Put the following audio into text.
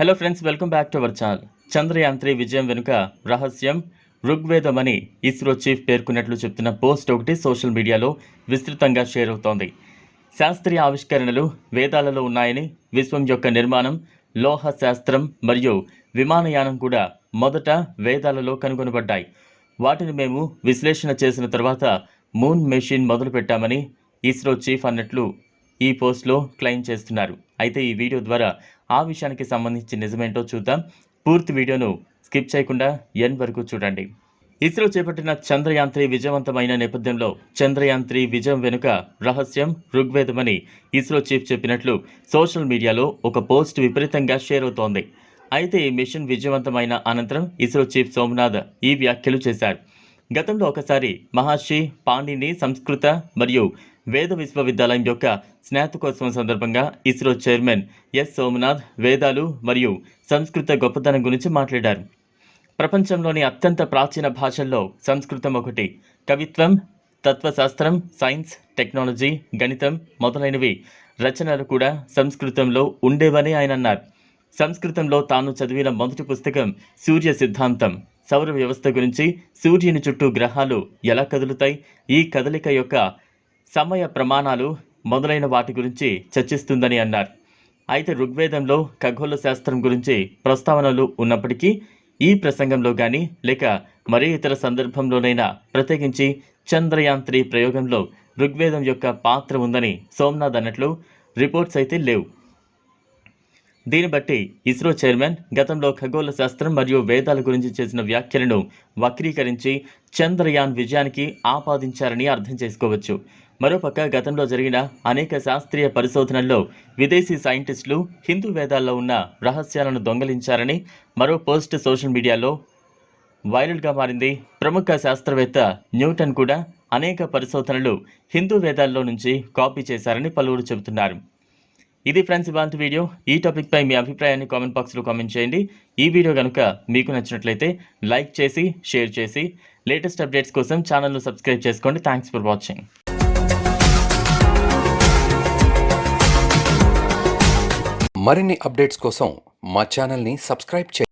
Hello friends welcome back to our channel Chandrayaan three విజయం వెనుక రహస్యం. ఋగ్వేదం అని ఇస్రో చీఫ్ పేర్కొన్నట్లు చెప్తున్న పోస్ట్ ఒకటి సోషల్ మీడియాలో విస్తృతంగా షేర్ అవుతోంది. శాస్త్రీయ ఆవిష్కరణలు వేదాలలో ఉన్నాయని విశ్వం యొక్క నిర్మాణం లోహ శాస్త్రం మరియు విమానయానం కూడా మొదట వేదాలలో కనుగొనబడ్డాయి. వాటిని మేము విశ్లేషణ చేసిన తర్వాత మూన్ మెషిన్ మొదలుపెట్టామని ఇస్రో చీఫ్ అన్నట్లు ఈ పోస్ట్లో క్లెయిమ్ చేస్తున్నారు. అయితే ఈ వీడియో ద్వారా ఆ విషయానికి సంబంధించి నిజమేంటో చూద్దాం. పూర్తి వీడియోను స్కిప్ చేయకుండా ఎన్ వరకు చూడండి. ఇస్రో చేపట్టిన చంద్రయాన్ త్రీ విజయవంతమైన నేపథ్యంలో చంద్రయాన్ త్రీ విజయం వెనుక రహస్యం ఋగ్వేదమని ఇస్రో చీఫ్ చెప్పినట్లు సోషల్ మీడియాలో ఒక పోస్ట్ విపరీతంగా షేర్ అవుతోంది. అయితే ఈ మిషన్ విజయవంతమైన అనంతరం ఇస్రో చీఫ్ సోమనాథ్ ఈ వ్యాఖ్యలు చేశారు. గతంలో ఒకసారి మహర్షి పాండిని సంస్కృత మరియు వేద విశ్వవిద్యాలయం యొక్క స్నాతకోత్సవం సందర్భంగా ఇస్రో చైర్మన్ ఎస్. సోమనాథ్ వేదాలు మరియు సంస్కృత గొప్పతనం గురించి మాట్లాడారు. ప్రపంచంలోని అత్యంత ప్రాచీన భాషల్లో సంస్కృతం ఒకటి. కవిత్వం తత్వశాస్త్రం సైన్స్ టెక్నాలజీ గణితం మొదలైనవి రచనలు కూడా సంస్కృతంలో ఉండేవని ఆయన అన్నారు. సంస్కృతంలో తాను చదివిన మొదటి పుస్తకం సూర్య సిద్ధాంతం. సౌర వ్యవస్థ గురించి సూర్యుని చుట్టూ గ్రహాలు ఎలా కదులుతాయి? ఈ కదలిక యొక్క సమయ ప్రమాణాలు మొదలైన వాటి గురించి చర్చిస్తుందని అన్నారు. అయితే ఋగ్వేదంలో ఖగోళ శాస్త్రం గురించి ప్రస్తావనలు ఉన్నప్పటికీ ఈ ప్రసంగంలో కానీ లేక మరే ఇతర సందర్భంలోనైనా ప్రత్యేకించి చంద్రయాన్ త్రీ ప్రయోగంలో ఋగ్వేదం యొక్క పాత్ర ఉందని సోమనాథ్ అన్నట్లు రిపోర్ట్స్ అయితే లేవు. దీన్ని బట్టి ఇస్రో చైర్మన్ గతంలో ఖగోళ శాస్త్రం మరియు వేదాల గురించి చేసిన వ్యాఖ్యలను వక్రీకరించి చంద్రయాన్ విజయానికి ఆపాదించారని అర్థం చేసుకోవచ్చు. మరోపక్క గతంలో జరిగిన అనేక శాస్త్రీయ పరిశోధనల్లో విదేశీ సైంటిస్టులు హిందూ వేదాల్లో ఉన్న రహస్యాలను దొంగలించారని మరో పోస్ట్ సోషల్ మీడియాలో వైరల్గా మారింది. ప్రముఖ శాస్త్రవేత్త న్యూటన్ కూడా అనేక పరిశోధనలు హిందూ వేదాల్లో నుంచి కాపీ చేశారని పలువురు చెబుతున్నారు. ఇది ఫ్రెండ్స్ ఇవాళ వీడియో. ఈ టాపిక్పై మీ అభిప్రాయాన్ని కామెంట్ బాక్స్లో కామెంట్ చేయండి. ఈ వీడియో కనుక మీకు నచ్చినట్లయితే లైక్ చేసి షేర్ చేసి లేటెస్ట్ అప్డేట్స్ కోసం ఛానల్ను సబ్స్క్రైబ్ చేసుకోండి. థ్యాంక్స్ ఫర్ వాచింగ్ మరిన్ని అప్డేట్స్ కోసం మా ఛానల్ని సబ్స్క్రైబ్ చేయండి.